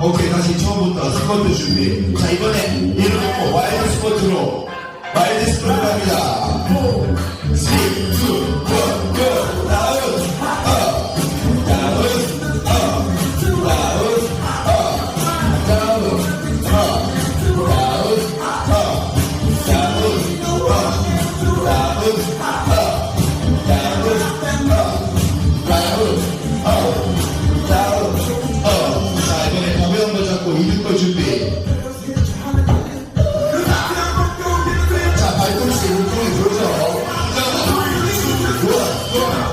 오케이 다시 처음부터 스쿼트 준비 자 이번에 얘를 놓고 와일드 스쿼트로 와일드 스쿼트 갑니다 Oh. Lord.